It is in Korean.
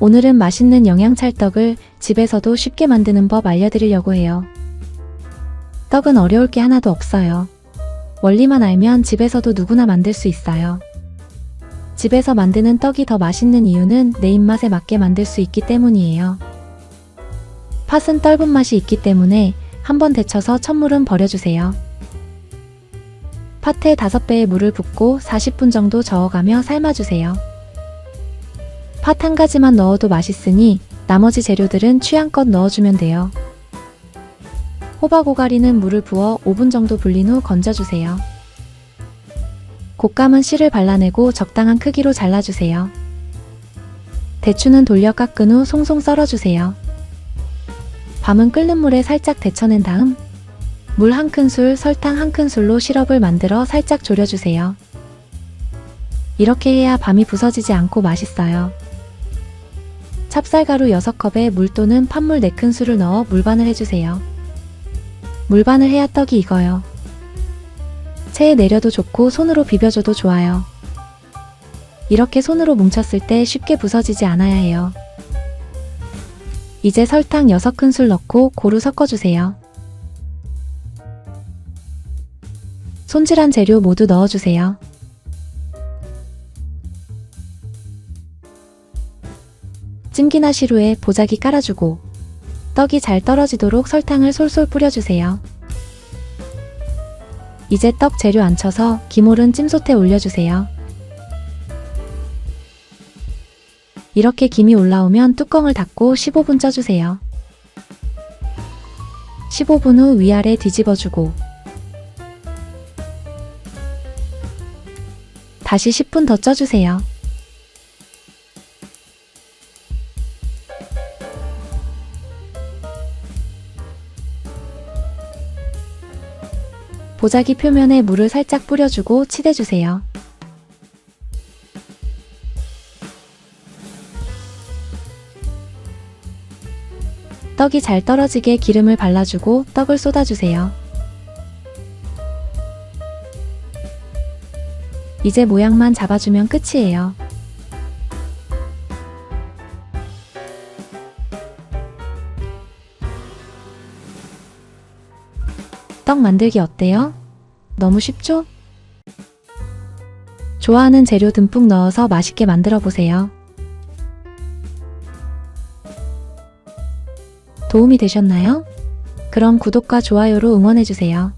오늘은 맛있는 영양 찰떡을 집에서도 쉽게 만드는 법 알려드리려고 해요. 떡은 어려울 게 하나도 없어요. 원리만 알면 집에서도 누구나 만들 수 있어요. 집에서 만드는 떡이 더 맛있는 이유는 내 입맛에 맞게 만들 수 있기 때문이에요. 팥은 떫은 맛이 있기 때문에 한번 데쳐서 첫물은 버려주세요. 팥에 5배의 물을 붓고 40분 정도 저어가며 삶아주세요. 팥 한 가지만 넣어도 맛있으니 나머지 재료들은 취향껏 넣어주면 돼요. 호박 오가리는 물을 부어 5분 정도 불린 후 건져주세요. 곶감은 씨를 발라내고 적당한 크기로 잘라주세요. 대추는 돌려 깎은 후 송송 썰어주세요. 밤은 끓는 물에 살짝 데쳐낸 다음 물 한 큰술, 설탕 한 큰술로 시럽을 만들어 살짝 졸여주세요. 이렇게 해야 밤이 부서지지 않고 맛있어요. 찹쌀가루 6컵에 물 또는 팥물 4큰술을 넣어 물반을 해주세요. 물반을 해야 떡이 익어요. 체에 내려도 좋고 손으로 비벼줘도 좋아요. 이렇게 손으로 뭉쳤을 때 쉽게 부서지지 않아야 해요. 이제 설탕 6큰술 넣고 고루 섞어주세요. 손질한 재료 모두 넣어주세요. 찜기나 시루에 보자기 깔아주고 떡이 잘 떨어지도록 설탕을 솔솔 뿌려주세요. 이제 떡 재료 안 쳐서 기모른 찜솥에 올려주세요. 이렇게 김이 올라오면 뚜껑을 닫고 15분 쪄주세요. 15분 후 위아래 뒤집어주고 다시 10분 더 쪄주세요. 보자기 표면에 물을 살짝 뿌려주고 치대주세요. 떡이 잘 떨어지게 기름을 발라주고 떡을 쏟아주세요. 이제 모양만 잡아주면 끝이에요. 떡 만들기 어때요? 너무 쉽죠? 좋아하는 재료 듬뿍 넣어서 맛있게 만들어 보세요. 도움이 되셨나요? 그럼 구독과 좋아요로 응원해주세요.